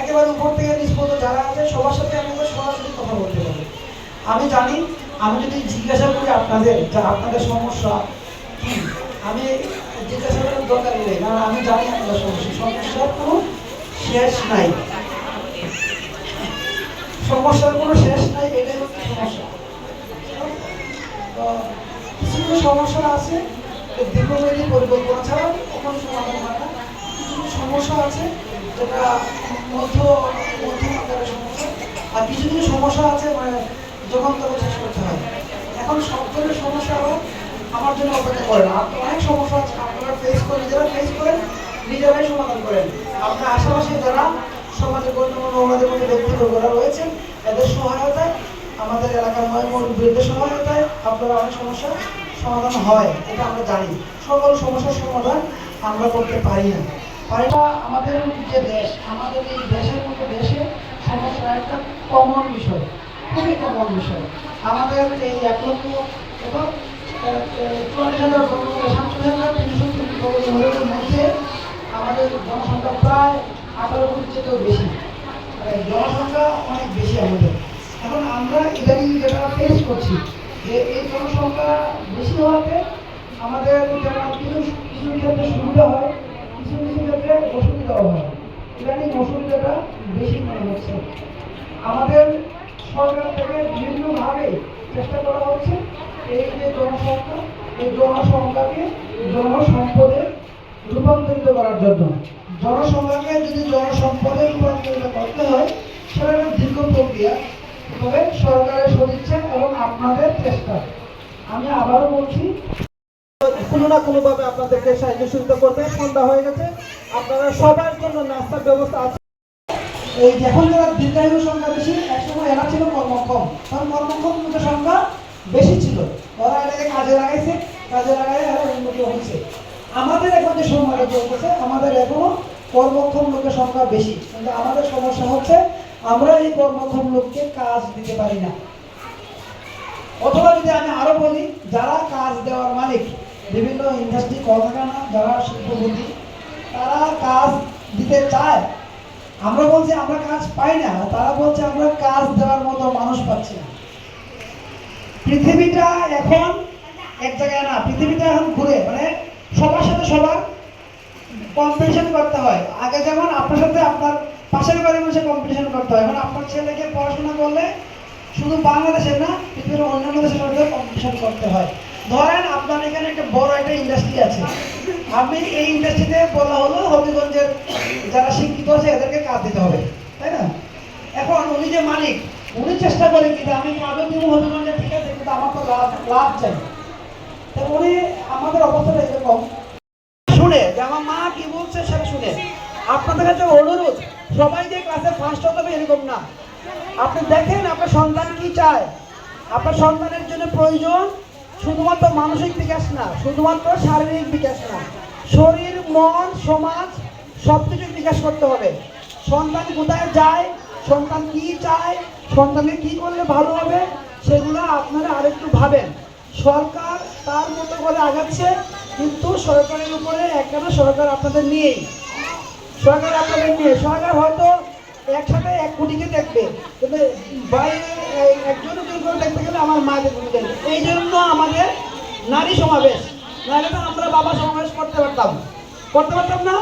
একেবারে যারা সবার সাথে আমি সরাসরি কথা বলতে পারি। আমি জানি, আমি যদি জিজ্ঞাসা করি আপনাদের, যে আপনাদের সমস্যা কি, আমি জিজ্ঞাসা করার দরকার নেই, কারণ আমি জানি আপনাদের সমস্যা। সমস্যার কোনো শেষ নাই। সমস্যার কোনো শেষ নাই, এটাই হচ্ছে সমস্যা। কিছু কিছু সমস্যা আছে দীর্ঘমেয়াদী পরিকল্পনা ছাড়া কখনো সমাধান হয় না। কিছু কিছু সমস্যা আছে, যেটা মধ্য মধ্যম আকারের সমস্যা। আর কিছু কিছু সমস্যা আছে মানে যখন তখন শেষ করতে হয়। এখন সব ধরনের সমস্যা আবার আমার জন্য অপেক্ষা করে না। আপনার অনেক সমস্যা আছে, আপনারা ফেস করেন নিজেরা ফেস করেন, নিজেরাই সমাধান করেন। আপনার আশেপাশে যারা সমাজে গণ্যমান্য ওনাদের মধ্যে ব্যক্তিবর্গরা রয়েছেন এদের সহায়তায়, আমাদের এলাকার মুরব্বীদের সহায়তায় আপনারা অনেক সমস্যার সমাধান হয়, এটা আমরা জানি। সকল সমস্যার সমাধান আমরা করতে পারি না। পারি না আমাদের যে দেশ, আমাদের এই দেশের মতো দেশে সমস্যা একটা কমন বিষয়, খুবই কমন বিষয়। আমাদের এই এক লক্ষ এবং চুয়াল্লিশ হাজার সাতচল্লিশ হাজার তিনশো মধ্যে আমাদের জনসংখ্যা প্রায় আঠারো কোটির চেয়েও বেশি। মানে জনসংখ্যা অনেক বেশি আমাদের। এখন আমরা ইদানিং যেটা ফেস করছি, যে এই জনসংখ্যা বেশি হওয়াতে আমাদের যেমন কিছু কিছু ক্ষেত্রে সুবিধা হয়, কিছু কিছু ক্ষেত্রে অসুবিধাও হয়। ইদানিং অসুবিধাটা বেশি মনে হচ্ছে। আমাদের সরকার থেকে বিভিন্নভাবে চেষ্টা করা হচ্ছে এই যে জনসংখ্যা, এই জনসংখ্যাকে জনসম্পদে রূপান্তরিত করার জন্য। জনসংখ্যাকে যদি জনসম্পদে রূপান্তরিত করতে হয় সেটা একটা দীর্ঘ প্রক্রিয়া তবে সরকারের সদিচ্ছা এবং আপনাদের চেষ্টা। আমি আবারও বলছি, কোনো না কোনোভাবে আপনাদেরকে সাহায্য সুবিধা করবে। সন্ধ্যা হয়ে গেছে। আপনারা সবার জন্য নাস্তার ব্যবস্থা আছে। এই এখন যারা দীর্ঘায়ু সংখ্যা বেশি, একসময় এরা ছিল কর্মক্ষম। কারণ কর্মক্ষম সংখ্যা বেশি ছিল। ওরা এটাকে কাজে লাগাইছে, কাজে লাগাই এরা উন্নতি হয়েছে আমাদের এখন যে সময়টা চলতেছে, আমাদের এখনও কর্মক্ষম লোকের সংখ্যা বেশি। কিন্তু আমাদের সমস্যা হচ্ছে, আমরা এই কর্মক্ষম লোককে কাজ দিতে পারি না। অথবা যদি আমি আরও বলি, যারা কাজ দেওয়ার মালিক, বিভিন্ন ইন্ডাস্ট্রি কলকারখানা, যারা শিল্পপতি, তারা কাজ দিতে চায়। আমরা বলছি, আমরা কাজ পাই না তারা বলছে, আমরা কাজ দেওয়ার মতো মানুষ পাচ্ছি না। পৃথিবীটা এখন এক জায়গায় না, পৃথিবীটা এখন ঘুরে মানে সবার সাথে সবার কম্পিটিশন করতে হয়। আগে যেমন আপনার সাথে আপনার পাশের বাড়ির মানুষের কম্পিটিশন করতে হয়। এখন আপনার ছেলেকে পড়াশোনা করলে শুধু বাংলাদেশের না, পৃথিবীর অন্যান্য দেশের সাথে কম্পিটিশন করতে হয়। ধরেন আপনার এখানে একটা বড় একটা ইন্ডাস্ট্রি আছে। আপনি এই ইন্ডাস্ট্রিতে বলা হলো হবিগঞ্জের যারা শিক্ষিত আছে, এদেরকে কাজ দিতে হবে। তাই না? এখন উনি যে মালিক, উনি চেষ্টা করেন কিন্তু আমি কাজও দিব হবিগঞ্জের ঠিক আছে কিন্তু আমার তো লাভ লাভ চাই। উনি আমাদের অবস্থাটা এরকম। শুনে, যে আমার মা কি বলছে সেটা শুনে। আপনাদের কাছে অনুরোধ, সবাই যে ক্লাসে ফার্স্ট হতে হবে এরকম না। আপনি দেখেন আপনার সন্তান কি চায়। আপনার সন্তানের জন্য প্রয়োজন শুধুমাত্র মানসিক বিকাশ না, শুধুমাত্র শারীরিক বিকাশ না। শরীর, মন, সমাজ সব কিছুর বিকাশ করতে হবে। সন্তান কোথায় যায়, সন্তান কি চায়, সন্তানকে কি করলে ভালো হবে, সেগুলো আপনারা আরেকটু ভাবেন। সরকার তার মতো করে আগাচ্ছে, কিন্তু সরকারের উপরে একখানা সরকার আপনাদের নিয়েই। সরকার আপনাদের নিয়ে। সরকার হয়তো একসাথে এক কোটিকে দেখবে তবে বাইরে একজন দুজন করে দেখতে গেলে আমার মা দেখবে এই জন্য আমাদের নারী সমাবেশ, নাহলে তো আমরা বাবা সমাবেশ করতে পারতাম। করতে পারতাম না?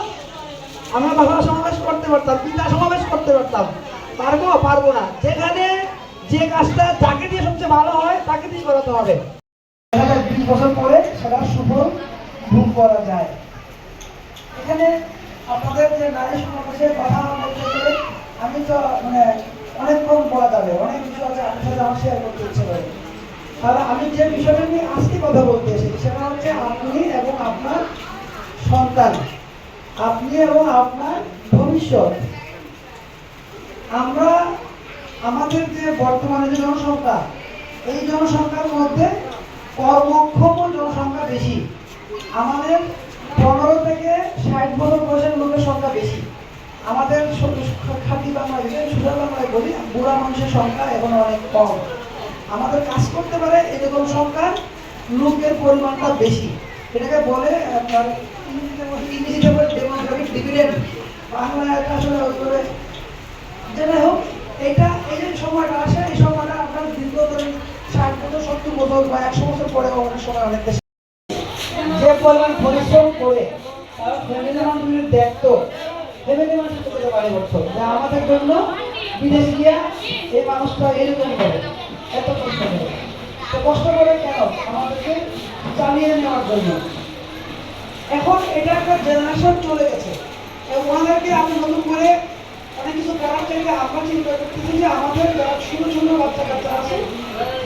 আমরা বাবা সমাবেশ করতে পারতাম, পিতা সমাবেশ করতে পারতাম। পারব পারব না। যেখানে যে কাজটা, যাকে দিয়ে সবচেয়ে ভালো হয়, তাকে দিয়ে করাতে হবে। বিশ বছর পরে সেটা সুফল ভোগ করা যায়। এখানে আপনাদের যে নারী সমাবেশের কথা বলতে গেলে আমি তো মানে অনেকক্ষণ বলা যাবে, অনেক কিছু আছে আপনার সাথে আমার শেয়ার করতে ইচ্ছে করে। তাহলে আমি যে বিষয়টা নিয়ে আজকে কথা বলতে এসেছি সেটা হচ্ছে আপনি এবং আপনার সন্তান। আপনি এবং আপনার ভবিষ্যৎ। আমরা আমাদের যে বর্তমানে যে জনসংখ্যা, এই জনসংখ্যার মধ্যে কর্মক্ষম জনসংখ্যা বেশি। আমাদের পনেরো থেকে ষাট বছর বয়সের লোকের সংখ্যা বেশি। আমাদের খাঁটি বাংলায় যে সুন্দর বাংলায় বলি, বুড়া মানুষের সংখ্যা এখন অনেক কম। আমাদের কাজ করতে পারে এরকম সংখ্যা লোকের পরিমাণটা বেশি। এটাকে বলে আপনার বাংলায় আসলে ওইভাবে যেটা হোক, এটা এই যে সময়টা আসে বছর বা একশো বছর পরে অনেক সময় অনেক দেশে যে পরিমাণ পরিশ্রম করে মানুষ দেখতো আমাদের জন্য বিদেশে গিয়া এই মানুষটা এরকম করে, এত কষ্ট করে। তো কষ্ট করে কেন? আমাদেরকে চালিয়ে নেওয়ার জন্য। এখন এটা একটা জেনারেশন চলে গেছে। ওনাদেরকে আমি নতুন করে অনেক কিছু করার চাইলে আমরা চিন্তা করতেছি যে আমাদের যারা ছোট ছোট বাচ্চা কাচ্চা আছে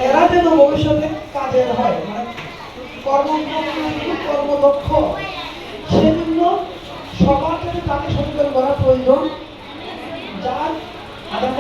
এরা যেন ভবিষ্যতে কাজের হয় মানে কর্মদক্ষ, সেজন্য সবার জন্য তাকে সচেতন করা প্রয়োজন, যার আদান